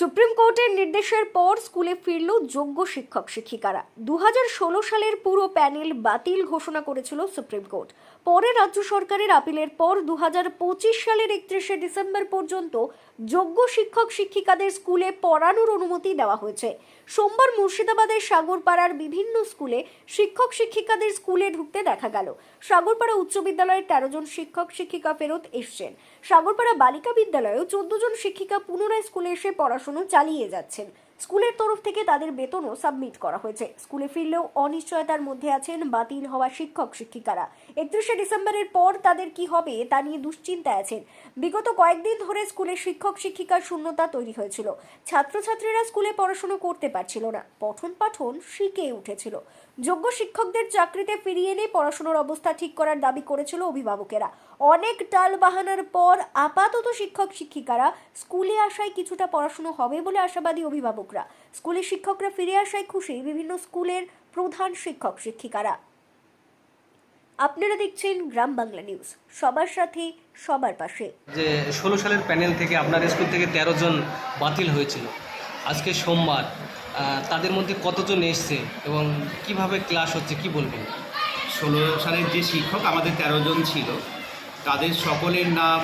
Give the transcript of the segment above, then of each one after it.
Supreme কোর্টের নির্দেশের পর স্কুলে ফিরল যোগ্য শিক্ষক শিক্ষিকারা দু হাজার ষোলো সালের পুরো প্যানেল বাতিল ঘোষণা করেছিল সুপ্রিম কোর্ট। পরে রাজ্য সরকারের আপিলের পর দু পঁচিশ সালের একত্রিশে ডিসেম্বর পর্যন্ত যোগ্য শিক্ষক শিক্ষিকাদের স্কুলে পড়ানোর অনুমতি দেওয়া হয়েছে। সোমবার মুর্শিদাবাদের সাগরপাড়ার বিভিন্ন স্কুলে শিক্ষক শিক্ষিকাদের স্কুলে ঢুকতে দেখা গেল। সাগরপাড়া উচ্চ বিদ্যালয়ের তেরো জন শিক্ষক শিক্ষিকা ফেরত এসছেন। সাগরপাড়া বালিকা বিদ্যালয়েও চোদ্দ জন শিক্ষিকা পুনরায় স্কুলে এসে পড়াশুনো চালিয়ে যাচ্ছেন। স্কুলের তরফ থেকে তাদের বেতনও সাবমিট করা হয়েছে। স্কুলে ফিরলেও অনিশ্চয়তার মধ্যে আছেন বাতিল হওয়া শিক্ষক, শিক্ষিকারা। একত্রিশে ডিসেম্বরের পর তাদের কি হবে, তা নিয়ে দুশ্চিন্তায় আছেন। বিগত কয়েকদিন ধরে স্কুলে শিক্ষক, শিক্ষিকার শূন্যতা তৈরি হয়েছিল। ছাত্রছাত্রীরা স্কুলে পড়াশুনো করতে পারছিল না। পঠন পাঠন শিখে উঠেছিল। যোগ্য শিক্ষকদের চাকরিতে ফিরিয়ে এনে পড়াশুনোর অবস্থা ঠিক করার দাবি করেছিল অভিভাবকেরা। অনেক টাল বাহানার পর আপাতত শিক্ষক, শিক্ষিকারা স্কুলে আসায় কিছুটা পড়াশুনো হবে বলে আশাবাদী অভিভাবকরা স্কুলের শিক্ষকরা ফিরে আসায় খুশি বিভিন্ন স্কুলের প্রধান শিক্ষক শিক্ষিকারা। আপনারা দেখছেন গ্রাম বাংলা নিউজ। সবার সাথে সবার পাশে। যে ষোলো সালের প্যানেল থেকে আপনার স্কুল থেকে তেরো জন বাতিল হয়েছিল। আজকে সোমবার তাদের মধ্যে কতজন এসছে এবং কীভাবে ক্লাস হচ্ছে কি বলবেন? ষোলো সালের যে শিক্ষক আমাদের তেরো জন ছিল তাদের সকলের নাম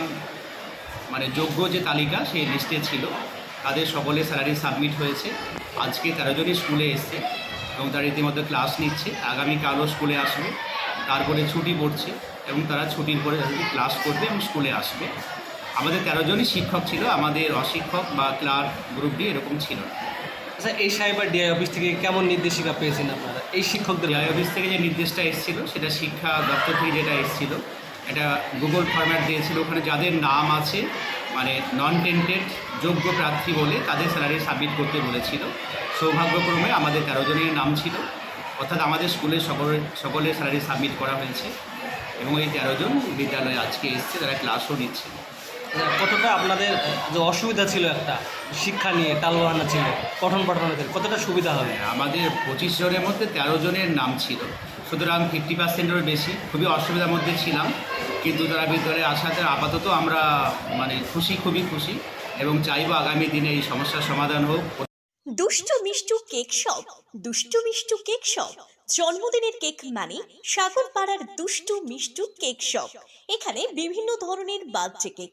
মানে যোগ্য যে তালিকা সেই লিস্টে ছিল। তাদের সকলের স্যালারি সাবমিট হয়েছে। আজকে তেরো জনই স্কুলে এসছে এবং তারা ইতিমধ্যে ক্লাস নিচ্ছে। আগামীকালও স্কুলে আসবে। তারপরে ছুটি পড়ছে এবং তারা ছুটির পরে তাদেরকে ক্লাস করবে এবং স্কুলে আসবে। আমাদের তেরো জনই শিক্ষক ছিল আমাদের অশিক্ষক বা ক্লার্ক গ্রুপ ডি এরকম ছিল। না আচ্ছা এই সাইবার ডিআই অফিস থেকে কেমন নির্দেশিকা পেয়েছেন আপনারা? এই শিক্ষকদের ডিআই অফিস থেকে যে নির্দেশটা এসেছিল সেটা শিক্ষা দপ্তর থেকে যেটা এসেছিল এটা গুগল ফরম্যাট দিয়েছিল। ওখানে যাদের নাম আছে মানে নন টেন্টেড যোগ্য প্রার্থী বলে তাদের স্যালারি সাবমিট করতে বলেছিল। সৌভাগ্যক্রমে আমাদের তেরো জনের নাম ছিল। অর্থাৎ আমাদের স্কুলের সকলের সকলের স্যালারি সাবমিট করা হয়েছে এবং এই তেরো জন বিদ্যালয়ে আজকে এসছে তারা ক্লাসও নিচ্ছে। কতটা আপনাদের যে অসুবিধা ছিল একটা শিক্ষা নিয়ে টালবাহানা ছিল পঠন পাঠনের কতটা সুবিধা হবে? আমাদের পঁচিশ জনের মধ্যে তেরো জনের নাম ছিল। সুতরাং ফিফটি পার্সেন্টেরও বেশি খুবই অসুবিধার মধ্যে ছিলাম। কিন্তু তারা ভিতরে আসাতে আপাতত আমরা মানে খুশি, খুবই খুশি এবং চাইব আগামী দিনে এই সমস্যার সমাধান হোক। দুষ্টু Mishtu cake shop, Dushtu Mishtu cake shop, জন্মদিনের কেক মানে সাগরপাড়ার দুষ্ট মিষ্টু কেক শপ। এখানে বিভিন্ন ধরনের বার্থডে কেক।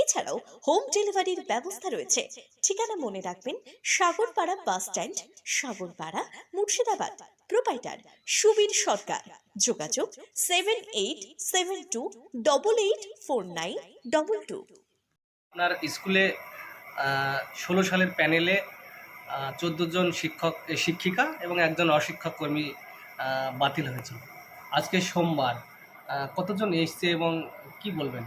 এছাড়াও হোম ডেলিভারির ব্যবস্থা রয়েছে। ঠিকানা মনে রাখবেন, Sagarpara bus stand Sagarpara, Murshidabad. Proprietor Subir Sarkar. যোগাযোগ seven eight seven two double eight four nine double two আপনার স্কুলে ষোলো সালের প্যানেলে চোদ্দ জন শিক্ষক, শিক্ষিকা এবং একজন অশিক্ষক কর্মী বাতিল হয়েছে আজকে সোমবার কতজন এসছে এবং কি বলবেন?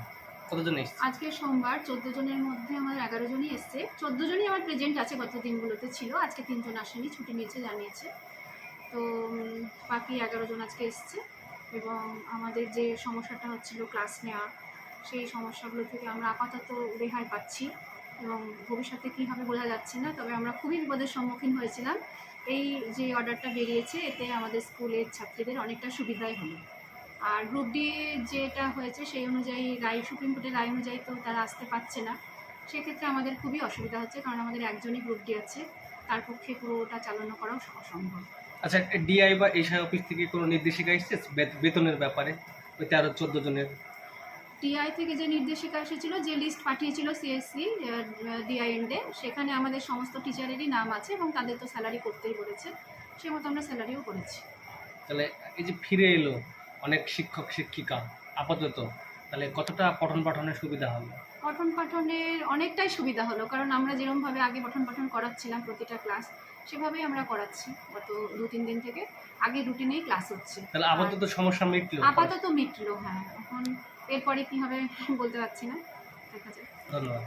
কতজন এসছে? আজকে সোমবার চোদ্দ জনের মধ্যে আমাদের এগারো জনই এসছে। চোদ্দ জনই আমার প্রেজেন্ট আছে গত দিনগুলোতে ছিল, আজকে তিনজন আসেনি, ছুটি নিয়েছে, জানিয়েছে। তো বাকি এগারো জন আজকে এসছে এবং আমাদের যে সমস্যাটা হচ্ছিল ক্লাস নেওয়া, সেই সমস্যাগুলো থেকে আমরা আপাতত রেহাই পাচ্ছি এবং ভবিষ্যতে কী বোঝা যাচ্ছে না, তবে আমরা খুবই বিপদের সম্মুখীন হয়েছিলাম। এই যে অর্ডারটা বেরিয়েছে, এতে আমাদের স্কুলের ছাত্রীদের অনেকটা সুবিধাই হলো। আর গ্রুপ ডি যেটা হয়েছে সেই অনুযায়ী রায় সুপ্রিম কোর্টের রায় অনুযায়ী তো তারা আসতে পারছে না। সেক্ষেত্রে আমাদের খুবই অসুবিধা হচ্ছে কারণ আমাদের একজনই গ্রুপ ডি আছে। তার পক্ষে পুরোটা চালানো করাও অসম্ভব। আচ্ছা ডিআই বা এসআই অফিস থেকে কোনো নির্দেশিকা এসেছে বেতনের ব্যাপারে? ওই তেরো চোদ্দ জনের? ডিআই থেকে যে নির্দেশিকা এসেছিল যে লিস্ট পাঠিয়েছিল সিএসসি ডিআইএনডে সেখানে আমাদের সমস্ত টিচারেরই নাম আছে এবং তাদের তো স্যালারি করতেই বলেছে। সে মতো আমরা স্যালারিও করেছি। তাহলে এই যে ফিরে এলো অনেক শিক্ষক শিক্ষিকা আপাতত তাহলে কতটা পঠন পাঠনের সুবিধা হবে পঠন পাঠনের অনেকটাই সুবিধা হলো কারণ আমরা যেরকমভাবে আগে পঠন পাঠন করাচ্ছিলাম প্রতিটা ক্লাস সেভাবেই আমরা করাচ্ছি গত দু তিন দিন থেকে। আগে রুটিনেই ক্লাস হচ্ছে। তাহলে আপাতত সমস্যা মিটলো? আপাতত মিটলো হ্যাঁ। এখন এরপরে কি হবে বলতে পারছি না। দেখা যাক। ধন্যবাদ।